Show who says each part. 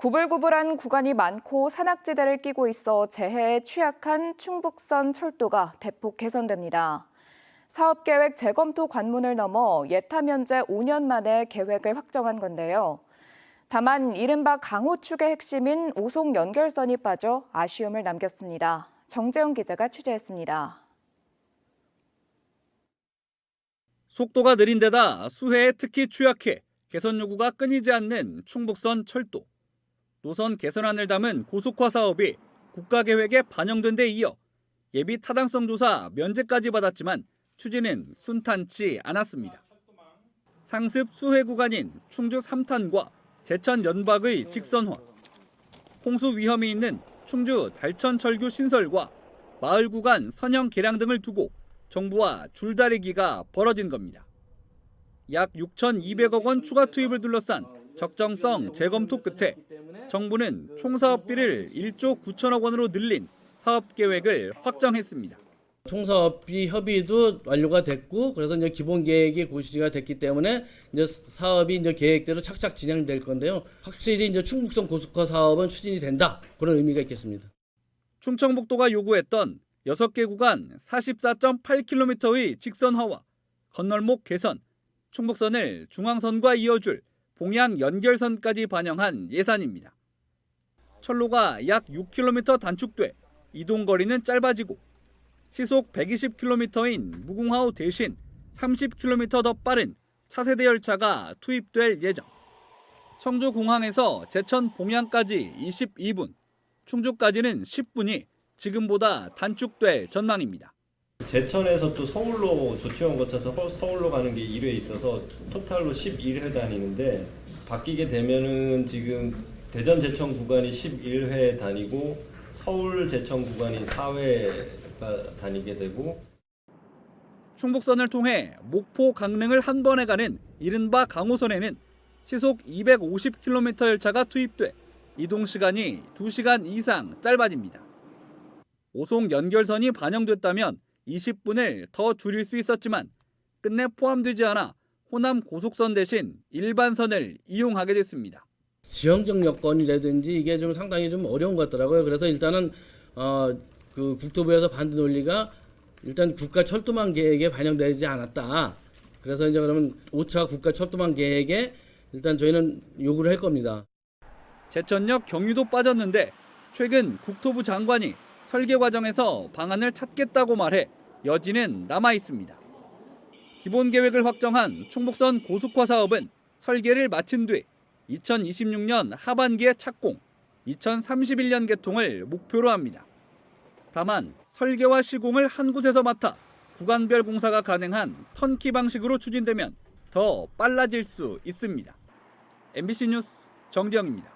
Speaker 1: 구불구불한 구간이 많고 산악지대를 끼고 있어 재해에 취약한 충북선 철도가 대폭 개선됩니다. 사업 계획 재검토 관문을 넘어 예타 면제 5년 만에 계획을 확정한 건데요. 다만 이른바 강호축의 핵심인 오송 연결선이 빠져 아쉬움을 남겼습니다. 정재훈 기자가 취재했습니다.
Speaker 2: 속도가 느린 데다 수해에 특히 취약해 개선 요구가 끊이지 않는 충북선 철도. 노선 개선안을 담은 고속화 사업이 국가 계획에 반영된 데 이어 예비 타당성 조사 면제까지 받았지만 추진은 순탄치 않았습니다. 상습 수해 구간인 충주 3탄과 제천 연박의 직선화, 홍수 위험이 있는 충주 달천 철교 신설과 마을 구간 선형 개량 등을 두고 정부와 줄다리기가 벌어진 겁니다. 약 6,200억 원 추가 투입을 둘러싼 적정성 재검토 끝에 정부는 총사업비를 1조 9천억 원으로 늘린 사업 계획을 확정했습니다.
Speaker 3: 총사업비 협의도 완료가 됐고 그래서 이제 기본 계획이 고시가 됐기 때문에 이제 사업이 이제 계획대로 착착 진행될 건데요. 확실히 이제 충북선 고속화 사업은 추진이 된다 그런 의미가 있겠습니다.
Speaker 2: 충청북도가 요구했던 6개 구간 44.8km의 직선화와 건널목 개선, 충북선을 중앙선과 이어줄 봉양 연결선까지 반영한 예산입니다. 철로가 약 6km 단축돼 이동 거리는 짧아지고 시속 120km인 무궁화호 대신 30km 더 빠른 차세대 열차가 투입될 예정. 청주 공항에서 제천 봉양까지 22분, 충주까지는 10분이 지금보다 단축될 전망입니다.
Speaker 4: 제천에서 또 서울로 조치원 거쳐서 서- 서울로 가는 게 1회 있어서 토탈로 11회 다니는데 바뀌게 되면은 지금 대전 제천 구간이 11회 다니고 서울 제천 구간이 4회가 다니게 되고
Speaker 2: 충북선을 통해 목포 강릉을 한 번에 가는 이른바 강호선에는 시속 250km 열차가 투입돼 이동 시간이 2시간 이상 짧아집니다. 오송 연결선이 반영됐다면 20분을 더 줄일 수 있었지만 끝내 포함되지 않아 호남 고속선 대신 일반선을 이용하게 됐습니다.
Speaker 3: 지형적 여건이라든지 이게 좀 상당히 좀 어려운 것 같더라고요. 그래서 일단은 어, 그 국토부에서 반대 논리가 일단 국가 철도망 계획에 반영되지 않았다. 그래서 이제 그러면 5차 국가 철도망 계획에 일단 저희는 요구를 할 겁니다.
Speaker 2: 제천역 경유도 빠졌는데 최근 국토부 장관이 설계 과정에서 방안을 찾겠다고 말해 여지는 남아 있습니다. 기본 계획을 확정한 충북선 고속화 사업은 설계를 마친 뒤 2026년 하반기에 착공, 2031년 개통을 목표로 합니다. 다만 설계와 시공을 한 곳에서 맡아 구간별 공사가 가능한 턴키 방식으로 추진되면 더 빨라질 수 있습니다. MBC 뉴스 정지영입니다.